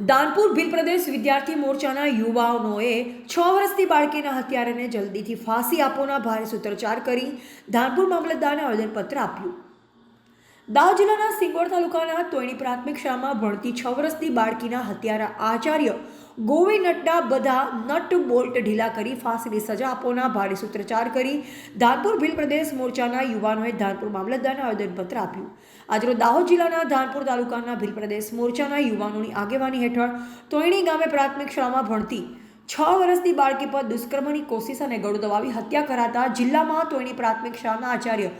દાનપુર ભીલ પ્રદેશ વિદ્યાર્થી મોરચાના યુવાનોએ છ વર્ષથી બાળકીના હત્યારાને જલ્દીથી ફાંસી આપવાના ભારે સૂત્રોચ્ચાર કરી દાનપુર મામલતદારને આવેદનપત્ર આપ્યું. દાહોદ જિલ્લાના સિંગોડ તાલુકાના તોયણી પ્રાથમિક શાળામાં ભણતી છ વર્ષની બાળકીના હત્યારા આચાર્ય ગોવિંદ નટના બધા નટ બોલ્ટ ઢીલા કરી ફાંસીની સજા આપવાના ભારે સૂત્રચાર કરી ધાનપુર ભીલ પ્રદેશ મોરચાના યુવાનોએ ધાનપુર મામલતદારને આવેદનપત્ર આપ્યું. આજરો દાહોદ જિલ્લાના ધાનપુર તાલુકાના ભીલ પ્રદેશ મોરચાના યુવાનોની આગેવાની હેઠળ તોયણી ગામે પ્રાથમિક શાળામાં ભણતી છ વર્ષની બાળકી પર દુષ્કર્મની કોશિશ અને ગળું દબાવી હત્યા કરાતા જિલ્લામાં તોયણી પ્રાથમિક શાળાના આચાર્ય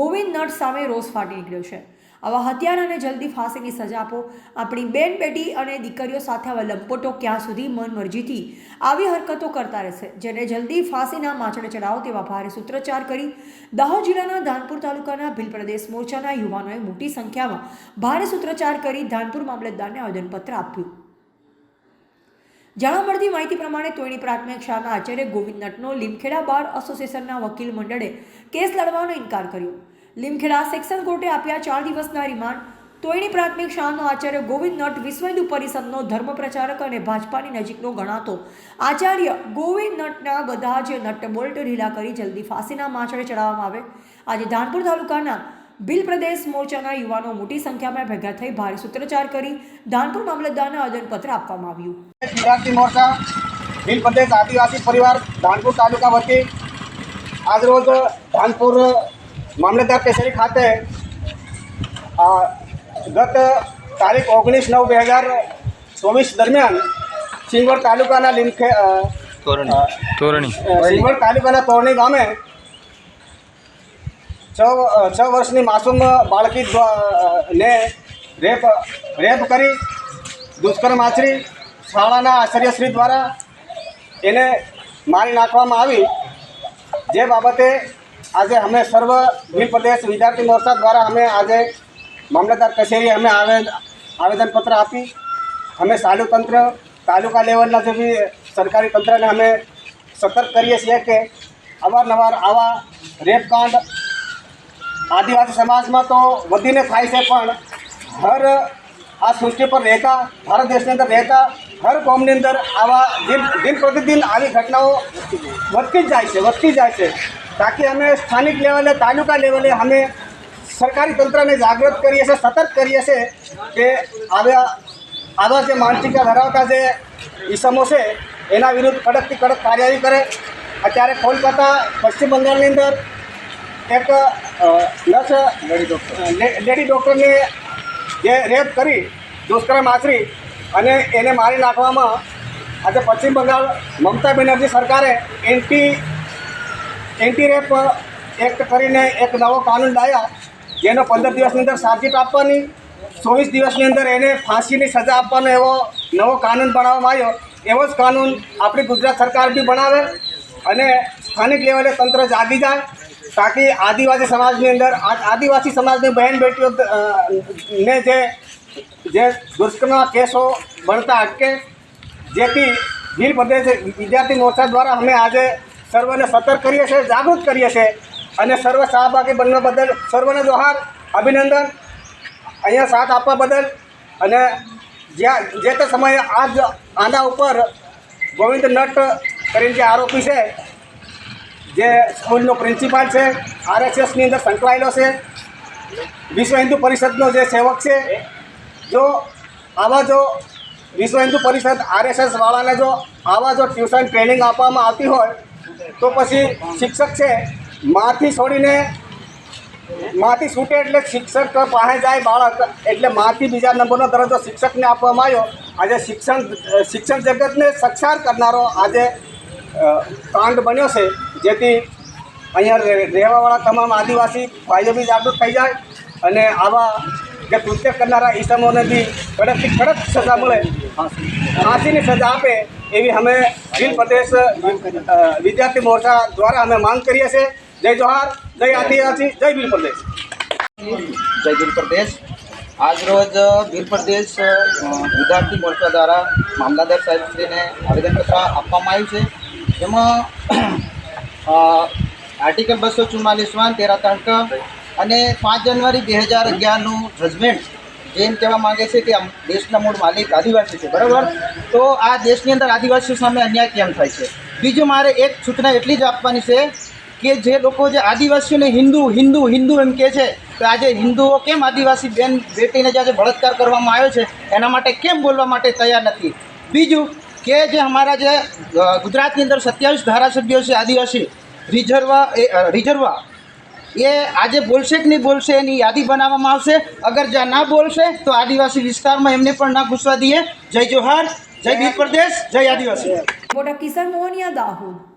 ગોવિંદ નટ સામે રોષ ફાટી નીકળ્યો છે. આવા હત્યારાને જલ્દી ફાંસીની સજા આપો. આપણી બેન, બેટી અને દીકરીઓ સાથે આવા લંપટો ક્યાં સુધી મનમરજીથી આવી હરકતો કરતા રહેશે? જેને જલ્દી ફાંસીના માછડે ચડાવો તેવા ભારે સૂત્રોચ્ચાર કરી દાહોદ જિલ્લાના ધાનપુર તાલુકાના ભીલ પ્રદેશ મોરચાના યુવાનોએ મોટી સંખ્યામાં ભારે સૂત્રોચ્ચાર કરી ધાનપુર મામલતદારને આવેદનપત્ર આપ્યું. જાણવા મળતી માહિતી પ્રમાણે તોયણી પ્રાથમિક શાળાના આચાર્ય ગોવિંદ નટનો લીમખેડા બાર એસોસિએશનના વકીલ મંડળે કેસ લડવાનો ઇનકાર કર્યો. લીમખેડા સેક્શન કોર્ટે આપ્યા ચાર દિવસના રિમાન્ડ. તોયણી પ્રાથમિક શાળાનો આચાર્ય ગોવિંદ નટ વિશ્વ હિન્દુ પરિષદનો ધર્મ પ્રચારક અને ભાજપાની નજીકનો ગણાતો. આચાર્ય ગોવિંદ નટના બધા જ નટ બોલ્ટ ઢીલા કરી જલ્દી ફાંસીના માછડે ચડાવવામાં આવે. આજે ધાનપુર તાલુકાના બિલ પ્રદેશ મોરચાના યુવાનો મોટી સંખ્યામાં ભેગા થઈ ભારે સૂત્રોચ્ચાર કરી ધાનપુર મામલતદારને આવેદનપત્ર આપવામાં આવ્યું. મોરચા બિલ પ્રદેશ આદિવાસી પરિવાર, ધાનપુર તાલુકા વતી આજરોજ ધાનપુર મામલતદાર કચેરી ખાતે ગત તારીખ ઓગણીસ નવ બે હજાર ચોવીસ દરમિયાન સિંગવડ તાલુકાના લીમખે તોરણી. સિંગવડ તાલુકાના તોરણી ગામે છ છ વર્ષની માસૂમ બાળકી ને રેપ રેપ કરી દુષ્કર્મ આચરી શાળાના આચાર્યશ્રી દ્વારા એને મારી નાખવામાં આવી. જે બાબતે આજે અમે સર્વ ભીલ પ્રદેશ વિદ્યાર્થી મોરચા દ્વારા અમે આજે મામલતદાર કચેરી અમે આવેદ, આવેદનપત્ર આપી. અમે ચાલુ તંત્ર, તાલુકા લેવલના જે બી સરકારી તંત્રને અમે સતર્ક કરીએ છીએ કે અવારનવાર આવા રેપકાંડ આદિવાસી સમાજમાં તો વધીને થાય છે પણ હર આ સૃષ્ટિ પર રહેતા, ભારત દેશની અંદર રહેતા હર કોમની અંદર આવા દિન દિન પ્રતિદિન આવી ઘટનાઓ વધતી જ જાય છે, વધતી જાય છે. તાકી અમે સ્થાનિક લેવલે તાલુકા લેવલે અમે સરકારી તંત્રને જાગૃત કરીએ છીએ સતર્ક કરીએ છીએ કે આવ્યા આવા જે માનસિકતા ધરાવતા જે ઈસમો છે એના વિરુદ્ધ કડકથી કડક કાર્યવાહી કરે અત્યારે કોલકાતા પશ્ચિમ બંગાળની અંદર એક નર્સ લેડી ડૉક્ટરને જે રેપ કરી દુષ્કર્મ આચરી અને એને મારી નાખવામાં આજે પશ્ચિમ બંગાળ મમતા બેનર્જી સરકારે એન્ટી એન્ટી રેપ એક્ટ કરીને એક નવો કાનૂન લાવ્યા જેનો પંદર દિવસની અંદર ચાર્જશીટ આપવાની ચોવીસ દિવસની અંદર એને ફાંસીની સજા આપવાનો એવો નવો કાનૂન બનાવવામાં આવ્યો. એવો જ કાનૂન આપણી ગુજરાત સરકાર બી બનાવે અને સ્થાનિક લેવલે તંત્ર જાગી જાય. તાકી આદિવાસી સમાજની અંદર આદિવાસી સમાજની બહેન બેટીઓ ને જે જે દુષ્કર્મના કેસો બનતા અટકે, જેથી ભીલ પ્રદેશ વિદ્યાર્થી મોરચા દ્વારા અમે આજે સર્વને સતર્ક કરીએ છીએ, જાગૃત કરીએ છીએ. અને સર્વ સહભાગી બનવા બદલ, સર્વને જોહાર, અભિનંદન. અહીંયા સાથ આપવા બદલ. અને જ્યાં, જે તે સમયે આ જ આના ઉપર ગોવિંદ નટ કરીને જે આરોપી છે, જે સ્કૂલનો પ્રિન્સિપાલ છે આરએસએસની અંદર સંકળાયેલો છે. વિશ્વ હિન્દુ પરિષદનો જે સેવક છે, જો આવા જો વિશ્વ હિન્દુ પરિષદ આરએસએસ વાળાને જો આવા જો ટ્યુશન ટ્રેનિંગ આપવામાં આવતી હોય તો પછી શિક્ષક છે માથી છોડીને માથી છૂટે એટલે શિક્ષક પાસે જાય બાળક, એટલે માથી બીજા નંબરનો દરજ્જો શિક્ષકને આપવામાં આવ્યો. આજે શિક્ષણ શિક્ષણ જગતને સક્ષાર કરનારો આજે કાંડ બન્યો છે, જેથી અહીંયા રહેવાવાળા તમામ આદિવાસી ભાઈઓ બી જાગૃત થઈ જાય અને આવા જે કૃત્ય કરનારા ઈસમોને બી કડકથી કડક સજા મળે. ફાંસીની સજા આપે એવી અમે ભીલ પ્રદેશ વિદ્યાર્થી મોરચા દ્વારા અમે માંગ કરીએ છીએ જય જોહાર જય આદિવાસી જય ભીલ પ્રદેશ જય ભીલ પ્રદેશ આજરોજ ભીલ પ્રદેશ વિદ્યાર્થી મોરચા દ્વારા મામલાદાર સાહેબશ્રીને આવેદનપત્ર આપવામાં આવ્યું છે એમાં અ, આર્ટિકલ બસો ચુમ્માલીસમાં વન તેરા ત્રણ ક અને પાંચ જાન્યુઆરી બે હજાર અગિયારનું જજમેન્ટ જે એમ કહેવા માંગે છે કે દેશના મૂળ માલિક આદિવાસી છે, બરાબર? તો આ દેશની અંદર આદિવાસીઓ સામે અન્યાય કેમ થાય છે? બીજું મારે એક સૂચના એટલી જ આપવાની છે કે જે લોકો જે આદિવાસીઓને હિન્દુ હિન્દુ હિન્દુ એમ કહે છે, તો આજે હિન્દુઓ કેમ આદિવાસી બેન, બેટીને જે આજે બળાત્કાર કરવામાં આવ્યો છે, એના માટે કેમ બોલવા માટે તૈયાર નથી? બીજું કે જે અમારા જે ગુજરાતની અંદર સત્યાવીસ ધારાસભ્યો છે આદિવાસી, રિઝર્વ રિઝર્વા એ આજે બોલશે કે નહીં બોલશે એની યાદી બનાવવામાં આવશે. અગર જ્યાં ના બોલશે તો આદિવાસી વિસ્તારમાં એમને પણ ના ઘૂસવા દઈએ. જય જોહાર જય બીર પ્રદેશ જય આદિવાસી. મોટા કિશન મોહનિયા દાહોદ.